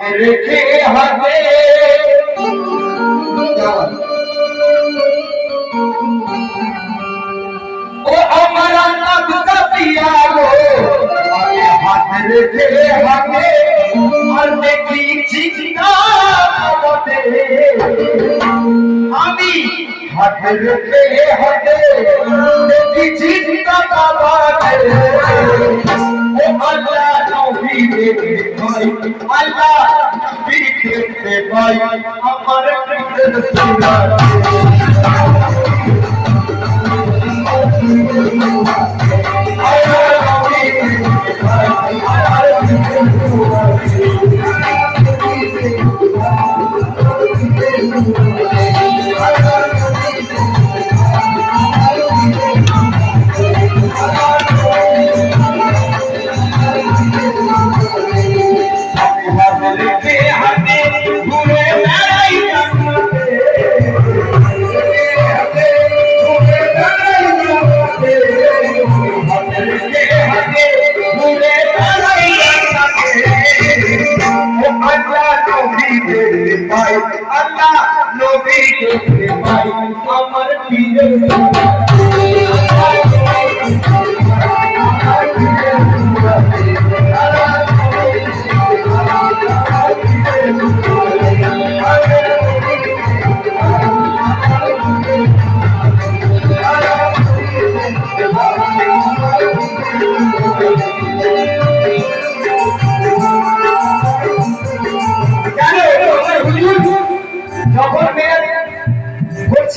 রেখে হাতে ও আমার নাম পিয়া গো আগে হাত রেখে হাতে আর দেখি চিন্তা বটে আমি হাত রেখে হাতে দেখি চিন্তা বটে ও আল্লাহ নবী দেখতে পাই আল্লাহ নবী দেখতে পাই আমার কৃষ্ণ সুরা আল্লাহ নবী দেখতে পাই আমার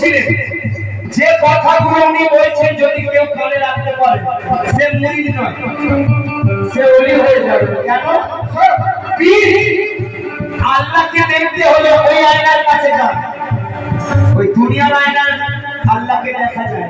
বলছিলেন যে কথাগুলো উনি বলছেন যদি কেউ মনে রাখতে পারে, সে মুরিদ নয়, সে ওলি হয়ে যাবে। কেন? পীর, আল্লাহকে দেখতে হলে ওই আয়নার কাছে যান। ওই দুনিয়ার আয়নার আল্লাহকে দেখা যায়।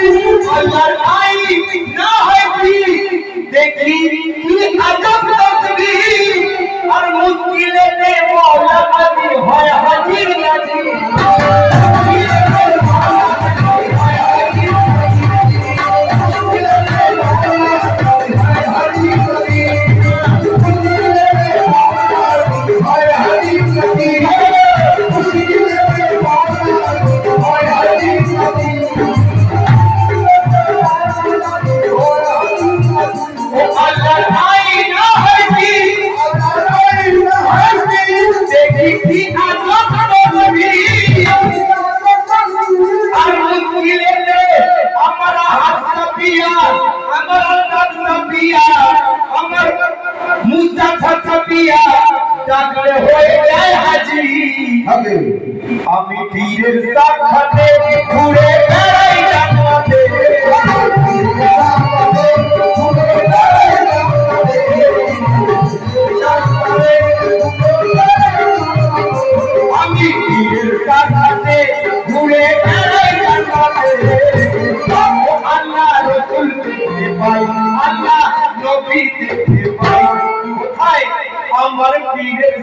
আমার পীরের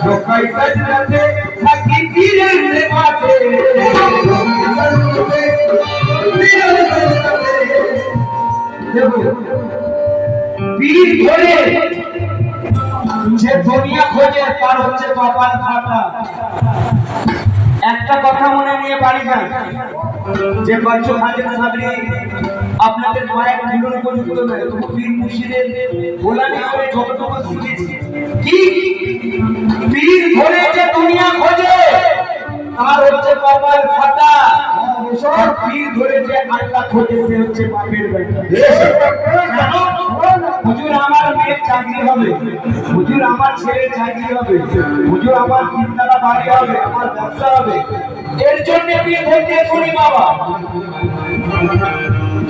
ঝোকাই সাজনাতে থাকি পীরের মাঠে পীর ধরে যে দুনিয়া একটা কথা মনে নিয়ে বাড়ি যান। যে পঞ্চ হাজার সাবরি আপনাদের মায়ের জীবন উপযুক্ত নয় পীর মুর্শিদের গোলামি করে যতটুকু শিখেছি। কি? পীর ধরে যে দুনিয়া খোঁজে। তার হচ্ছে কপাল ফাটা সব পীর ধরে যে আল্লাহ খোঁজে সে হচ্ছে বেটা হুজুর, আমার মেয়ের চাকরি হবে। হুজুর, আমার ছেলের চাকরি হবে। হুজুর, আমার তিনতলা বাড়ি হবে, আমার ব্যবসা হবে। এর জন্য বিয়ে ধরতে শুনি বাবা।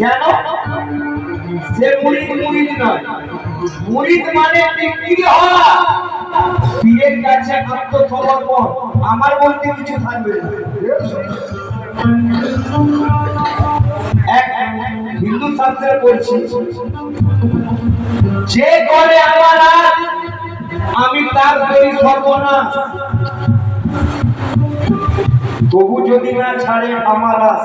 কেন? সে মুরিদ মুরিদ নয়। মুরিদ মানে বিক্রি হওয়া পীরের কাছে আত্মসমর্পণ আমার বলতে কিছু থাকবে হিন্দু শাস্ত্রে পড়ছি যে করে আমার আমি তার করি সর্বনাশ তবু যদি না ছাড়ে আমার আশ,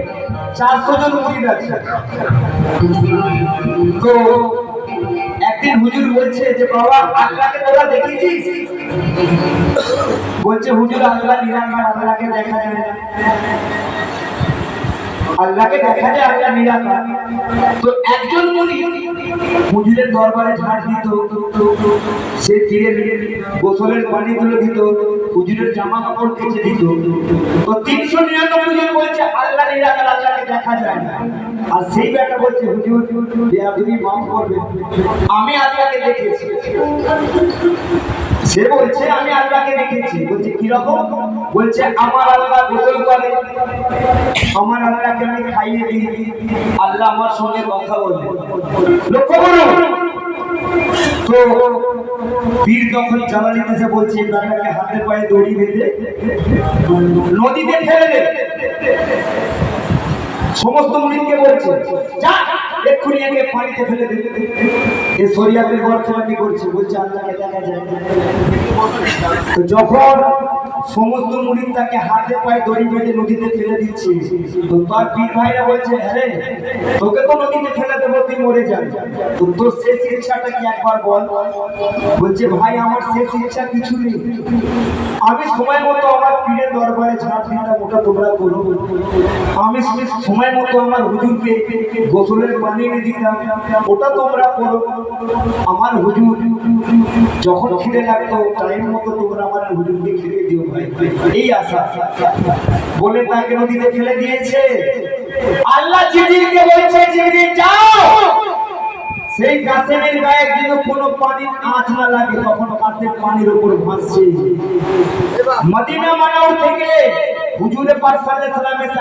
চারশো জন মুড়িদ আছে। তো একদিন হুজুর বলছে যে, বাবা তোরা দেখেছিস বলছে, হুজুর আল্লাহ দেখা আল্লাহকে দেখা যায় আল্লাহ দরবারে ঝাড় দিত। সে গোসলের পানি তুলে দিত, হুজুরের জামা কাপড় কেচে দিত। তিনশো নিরানব্বই জন বলছে আল্লাহ আল্লাহকে দেখা যায় না। আর সেই ব্যাটা বলছে, হুজুর আপনি মাফ করবেন আমি আল্লাহকে দেখেছি। সে বলছে, আমি আল্লাহকে দেখেছি। বলছে কীরকম বলছে, আমার আল্লাহ গোসল করে। আমার আল্লাহকে আমি খাইয়ে দিই। আল্লাহ আমার সঙ্গে কথা বলে। লক্ষ্য করুন তো যখন জ্বালানি দিতে বলছে তাকে হাতে পায়ে দড়ি বেঁধে নদীতে ফেলে সমস্ত মুরিদকে বলছে, যা, এক্ষুনি আগে পানিতে ফেলে দিতে। এ শরিয়াতের বর্তমানে করছে? বলছে, আল্লাহকে দেখা যায়। তো যখন সমস্ত মুড়ি তাকে হাতে পায়ে দড়ি বেঁধে নদীতে ফেলে দিচ্ছে। তো তার পীর ভাইরা বলছে হ্যাঁ তোকে তো নদীতে ফেলে দেবো, তুই মরে যাবি। তো তোর শেষ ইচ্ছাটা কি একবার বল? বলছে, ভাই, আমার শেষ ইচ্ছা কিছু নেই। আমি সময় মতো আমার পীরের দরবারে ঝাড় দিতাম ওটা তোমরা করো। আমি সময় মতো আমার হুজুরকে গোসলের পানি এনে দিতাম, ওটা তোমরা করো। আমার হুজুর যখন খিদে লাগতো টাইম মতো তোমরা আমার হুজুরকে খেতে দিও এই আশা। বলে তাকে নদীতে ফেলে দিয়েছে। আল্লাহ জিবিরকে বলছে জিবরিল যাও। সেই কাসেমের গায়ে কিন্তু কোনো পানির আঁচ না লাগে তখন কাসেম পানির উপর ভাসছে। মদিনা মানাউর থেকে হুজুরে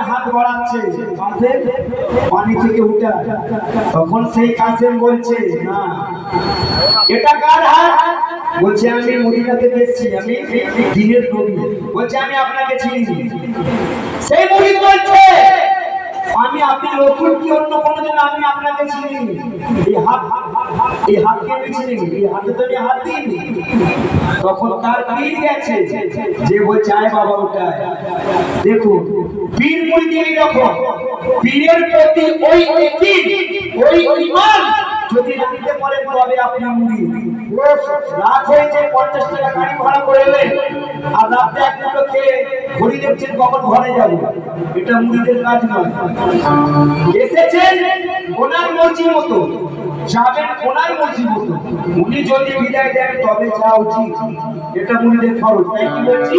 হাত বাড়াচ্ছে। পানি থেকে উঠা। তখন সেই কাসেম বলছে, না। এটা কার হাত? বলছে, আমি মদিনা থেকে এসেছি আমি দিনের নবী। বলছে, আমি আপনাকে চিনি। সেই মুরিদ বলছে আমি আপনি নতুন কি অন্য কোনোদিন আমি আপনাকে চিনি? এই হাত, এই হাতকে আমি এই হাতে তো হাত তখন তার পীর গেছে। যে বই চায় বাবা ওটা দেখুন, পীর মুড়ি এইরকম। পীরের প্রতি ওই একই, ওই ইমান। যদি রাখতে পারেন তবে আপনি মুড়ি রাত হয়েছে পঞ্চাশ টাকা গাড়ি ভাড়া করে এলেন। আর রাতে এক দুটো খেয়ে ঘড়ি দেখছেন কখন ঘরে যাব। এটা মুড়িদের কাজ নয়। এসেছেন ওনার মর্জি মতো। যাবেন ওনার মর্জি মতো। উনি যদি বিদায় দেন, তবে যা উচিত। এটা মুড়িদের খরচ তাই কি বলছি?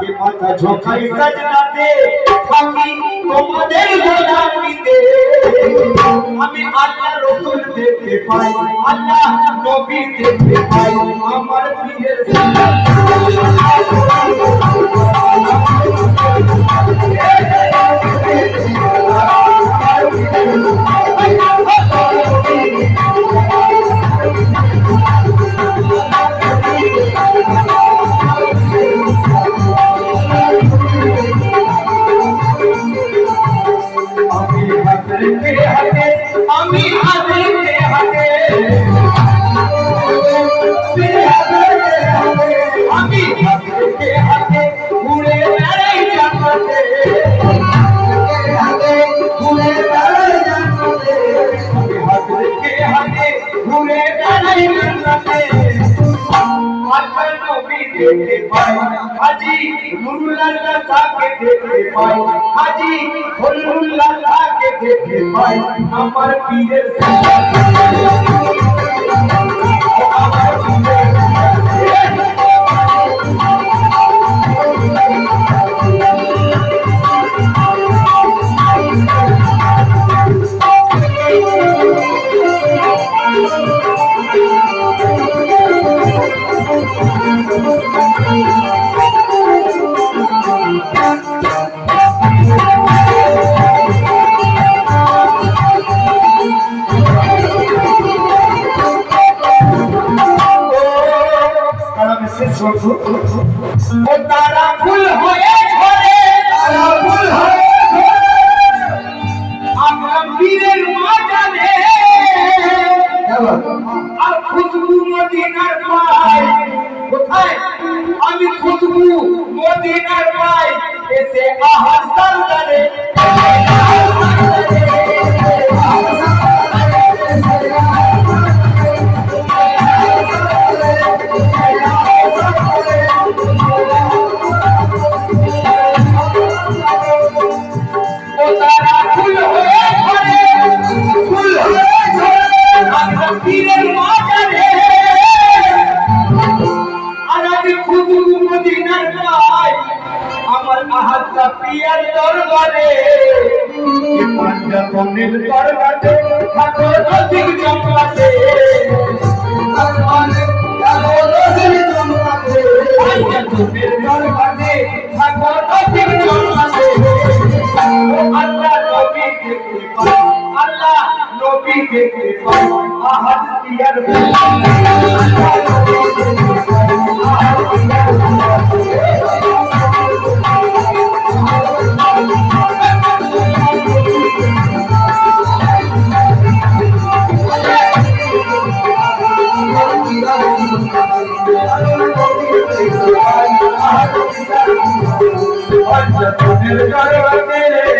কে মাথা ঝোঁকাই সাজদাতে থাকি আমি আল্লাহ রসুল দেখতে পাই, আল্লাহ নবী দেখতে পাই, আমার পীরের আমি নবী দেখতে পাই হাজি নুরুল্লাহ সাকে দেখতে পাই হাজি খলিলুল্লাহ সাকে দেখতে পাই আমার পীরের আমার ও তারা ফুল হয়ে দেখতে পাই আল্লাহ নবী দেখতে পাই আহাদ পিয়ার পাঞ্জাবনের দরবারে কথা বলো দিন জমলাতে পাঞ্জাবনের দরবারে কথা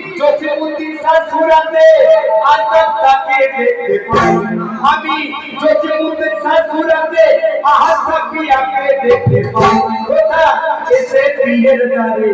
জসিমুদ্দিন শাসুরাতে আদব তাকে দেখতে পাই আমি জসিমুদ্দিন শাসুরাতে আহাদ সাকিয়াকে দেখতে পাই কোথা এসে পীরের দ্বারে